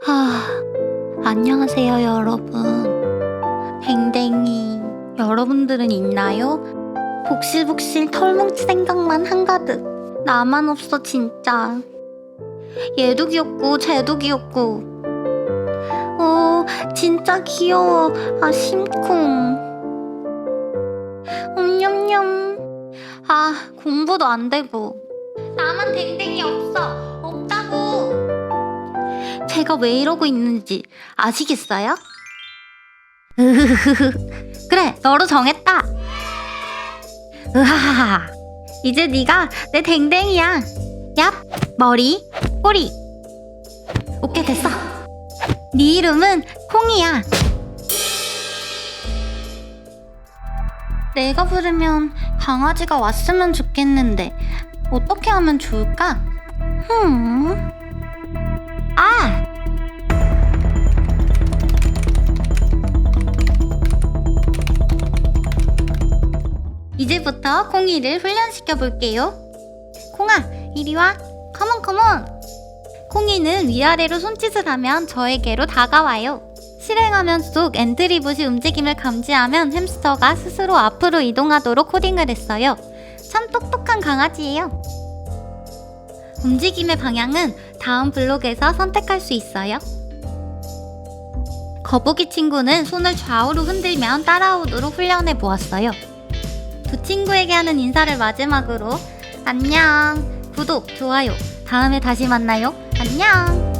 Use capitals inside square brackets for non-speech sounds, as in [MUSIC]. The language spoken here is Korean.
하, 안녕하세요, 여러분. 댕댕이. 여러분들은 있나요? 복실복실 털뭉치 생각만 한가득. 나만 없어, 진짜. 얘도 귀엽고, 쟤도 귀엽고. 어, 진짜 귀여워. 아, 심쿵. 음냠냠. 아, 공부도 안 되고. 나만 댕댕이 없어. 제가 왜 이러고 있는지 아시겠어요? 으흐흐흐. [LAUGHS] 그래, 너로 정했다. 으하하하. 이제 네가 내 댕댕이야. 얍, 머리, 꼬리. 오케이, 됐어. 네 이름은 콩이야. 내가 부르면 강아지가 왔으면 좋겠는데 어떻게 하면 좋을까? 흠. 이제부터 콩이를 훈련시켜 볼게요. 콩아, 이리 와. 컴온, 컴온. 콩이는 위아래로 손짓을 하면 저에게로 다가와요. 실행하면 속 엔트리봇이 움직임을 감지하면 햄스터가 스스로 앞으로 이동하도록 코딩을 했어요. 참 똑똑한 강아지예요. 움직임의 방향은 다음 블록에서 선택할 수 있어요. 거북이 친구는 손을 좌우로 흔들면 따라오도록 훈련해 보았어요. 두 친구에게 하는 인사를 마지막으로 안녕, 구독, 좋아요. 다음에 다시 만나요. 안녕.